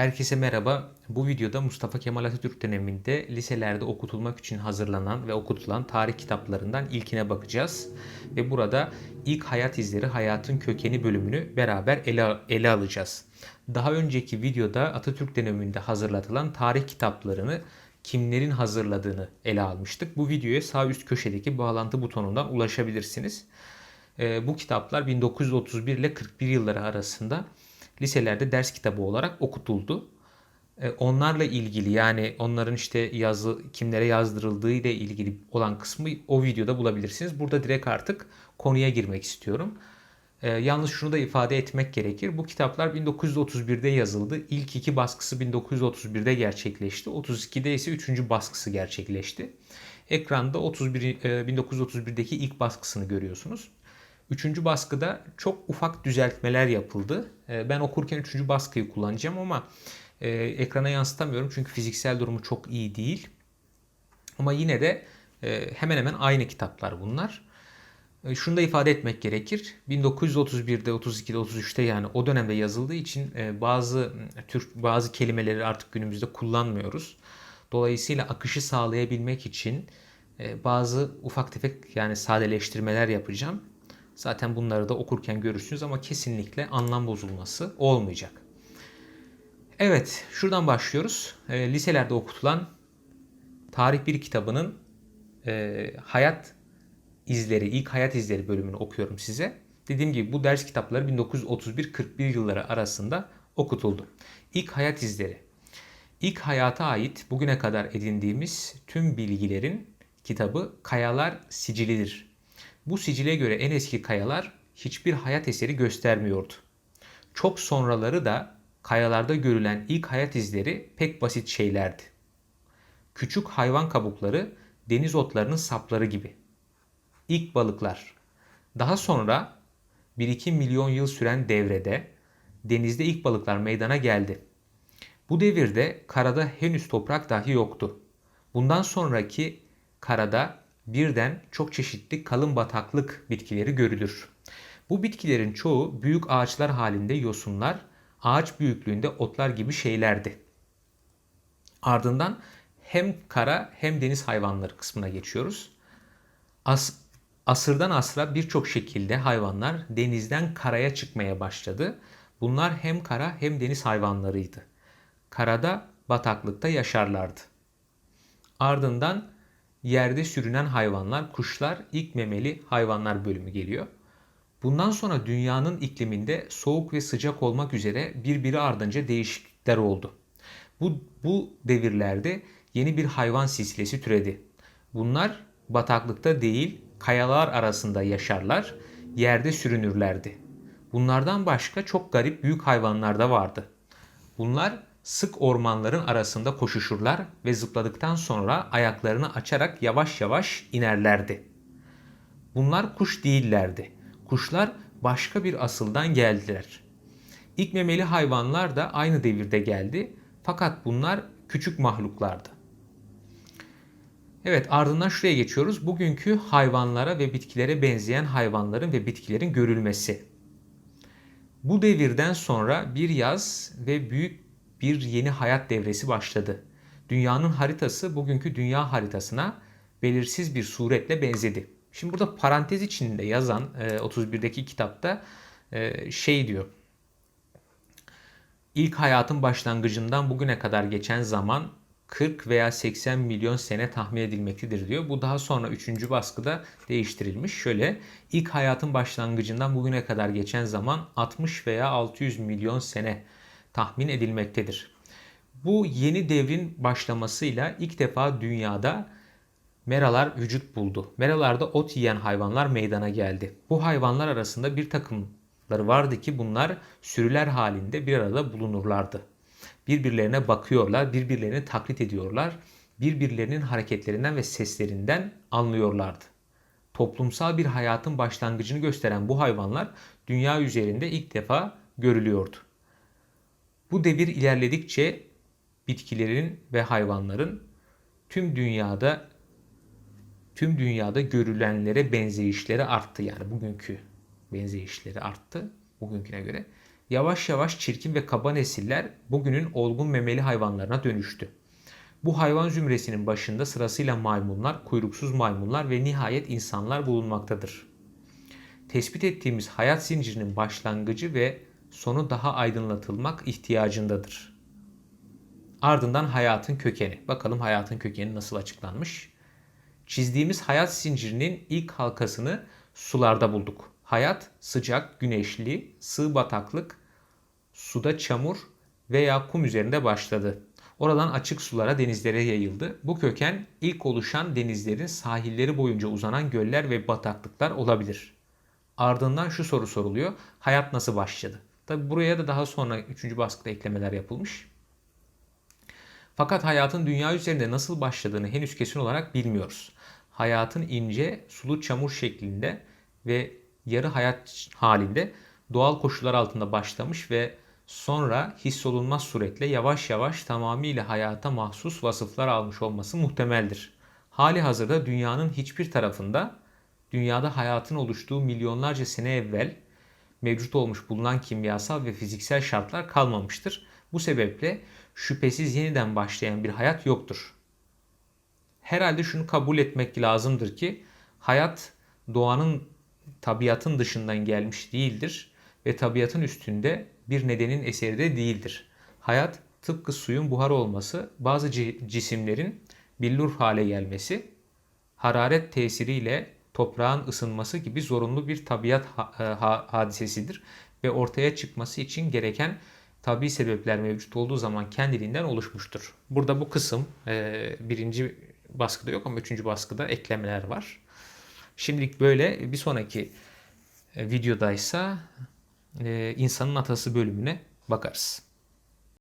Herkese merhaba. Bu videoda Mustafa Kemal Atatürk döneminde liselerde okutulmak için hazırlanan ve okutulan tarih kitaplarından ilkine bakacağız. Ve burada ilk hayat izleri hayatın kökeni bölümünü beraber ele, ele alacağız. Daha önceki videoda Atatürk döneminde hazırlatılan tarih kitaplarını kimlerin hazırladığını ele almıştık. Bu videoya sağ üst köşedeki bağlantı butonundan ulaşabilirsiniz. Ee, bu kitaplar 1931 ile 41 yılları arasında liselerde ders kitabı olarak okutuldu. E, Onlarla ilgili yani onların işte yazı kimlere yazdırıldığı ile ilgili olan kısmı o videoda bulabilirsiniz. Burada direkt artık konuya girmek istiyorum. E, yalnız şunu da ifade etmek gerekir. Bu kitaplar 1931'de yazıldı. İlk iki baskısı 1931'de gerçekleşti. 32'de ise üçüncü baskısı gerçekleşti. Ekranda 31 e, 1931'deki ilk baskısını görüyorsunuz. Üçüncü baskıda çok ufak düzeltmeler yapıldı. E, Ben okurken üçüncü baskıyı kullanacağım ama e, ekrana yansıtamıyorum çünkü fiziksel durumu çok iyi değil. Ama yine de e, hemen hemen aynı kitaplar bunlar. E, Şunu da ifade etmek gerekir. 1931'de, 32'de, 33'te yani o dönemde yazıldığı için bazı Türk bazı kelimeleri artık günümüzde kullanmıyoruz. Dolayısıyla akışı sağlayabilmek için bazı ufak tefek yani sadeleştirmeler yapacağım. Zaten bunları da okurken görürsünüz ama kesinlikle anlam bozulması olmayacak. Evet, şuradan başlıyoruz. E, liselerde okutulan Tarih 1 kitabının e, hayat izleri, ilk hayat izleri bölümünü okuyorum size. Dediğim gibi bu ders kitapları 1931-41 yılları arasında okutuldu. İlk hayat izleri. İlk hayata ait bugüne kadar edindiğimiz tüm bilgilerin kitabı Kayalar Sicilidir. Bu sicile göre en eski kayalar hiçbir hayat eseri göstermiyordu. Çok sonraları da kayalarda görülen ilk hayat izleri pek basit şeylerdi. Küçük hayvan kabukları deniz otlarının sapları gibi. İlk balıklar. Daha sonra 1-2 milyon yıl süren devrede denizde ilk balıklar meydana geldi. Bu devirde karada henüz toprak dahi yoktu. Bundan sonraki karada birden çok çeşitli kalın bataklık bitkileri görülür. Bu bitkilerin çoğu büyük ağaçlar halinde yosunlar, ağaç büyüklüğünde otlar gibi şeylerdi. Ardından hem kara hem deniz hayvanları kısmına geçiyoruz. As asırdan asra birçok şekilde hayvanlar denizden karaya çıkmaya başladı. Bunlar hem kara hem deniz hayvanlarıydı. Karada, bataklıkta yaşarlardı. Ardından yerde sürünen hayvanlar, kuşlar, ilk memeli hayvanlar bölümü geliyor. Bundan sonra dünyanın ikliminde soğuk ve sıcak olmak üzere birbiri ardınca değişiklikler oldu. Bu, bu devirlerde yeni bir hayvan silsilesi türedi. Bunlar bataklıkta değil, kayalar arasında yaşarlar, yerde sürünürlerdi. Bunlardan başka çok garip büyük hayvanlar da vardı. Bunlar sık ormanların arasında koşuşurlar ve zıpladıktan sonra ayaklarını açarak yavaş yavaş inerlerdi. Bunlar kuş değillerdi. Kuşlar başka bir asıldan geldiler. İlk memeli hayvanlar da aynı devirde geldi fakat bunlar küçük mahluklardı. Evet ardından şuraya geçiyoruz. Bugünkü hayvanlara ve bitkilere benzeyen hayvanların ve bitkilerin görülmesi. Bu devirden sonra bir yaz ve büyük bir yeni hayat devresi başladı. Dünyanın haritası bugünkü dünya haritasına belirsiz bir suretle benzedi. Şimdi burada parantez içinde yazan 31'deki kitapta e, şey diyor. İlk hayatın başlangıcından bugüne kadar geçen zaman 40 veya 80 milyon sene tahmin edilmektedir diyor. Bu daha sonra 3. baskıda değiştirilmiş. Şöyle ilk hayatın başlangıcından bugüne kadar geçen zaman 60 veya 600 milyon sene tahmin edilmektedir. Bu yeni devrin başlamasıyla ilk defa dünyada meralar vücut buldu. Meralarda ot yiyen hayvanlar meydana geldi. Bu hayvanlar arasında bir takımları vardı ki bunlar sürüler halinde bir arada bulunurlardı. Birbirlerine bakıyorlar, birbirlerini taklit ediyorlar, birbirlerinin hareketlerinden ve seslerinden anlıyorlardı. Toplumsal bir hayatın başlangıcını gösteren bu hayvanlar dünya üzerinde ilk defa görülüyordu. Bu devir ilerledikçe bitkilerin ve hayvanların tüm dünyada tüm dünyada görülenlere benzeyişleri arttı. Yani bugünkü benzeyişleri arttı bugünküne göre Yavaş yavaş çirkin ve kaba nesiller bugünün olgun memeli hayvanlarına dönüştü. Bu hayvan zümresinin başında sırasıyla maymunlar, kuyruksuz maymunlar ve nihayet insanlar bulunmaktadır. Tespit ettiğimiz hayat zincirinin başlangıcı ve sonu daha aydınlatılmak ihtiyacındadır. Ardından hayatın kökeni. Bakalım hayatın kökeni nasıl açıklanmış? Çizdiğimiz hayat zincirinin ilk halkasını sularda bulduk. Hayat sıcak, güneşli, sığ bataklık, suda çamur veya kum üzerinde başladı. Oradan açık sulara, denizlere yayıldı. Bu köken ilk oluşan denizlerin sahilleri boyunca uzanan göller ve bataklıklar olabilir. Ardından şu soru soruluyor. Hayat nasıl başladı? Tabi buraya da daha sonra 3. baskıda eklemeler yapılmış. Fakat hayatın dünya üzerinde nasıl başladığını henüz kesin olarak bilmiyoruz. Hayatın ince, sulu çamur şeklinde ve yarı hayat halinde doğal koşullar altında başlamış ve sonra hissolunmaz suretle yavaş yavaş tamamıyla hayata mahsus vasıflar almış olması muhtemeldir. Hali hazırda dünyanın hiçbir tarafında dünyada hayatın oluştuğu milyonlarca sene evvel mevcut olmuş bulunan kimyasal ve fiziksel şartlar kalmamıştır. Bu sebeple şüphesiz yeniden başlayan bir hayat yoktur. Herhalde şunu kabul etmek lazımdır ki hayat doğanın tabiatın dışından gelmiş değildir ve tabiatın üstünde bir nedenin eseri de değildir. Hayat tıpkı suyun buhar olması, bazı cisimlerin billur hale gelmesi, hararet tesiriyle toprağın ısınması gibi zorunlu bir tabiat hadisesidir ve ortaya çıkması için gereken tabi sebepler mevcut olduğu zaman kendiliğinden oluşmuştur. Burada bu kısım e, birinci baskıda yok ama üçüncü baskıda eklemeler var. Şimdilik böyle bir sonraki e, videodaysa e, insanın atası bölümüne bakarız.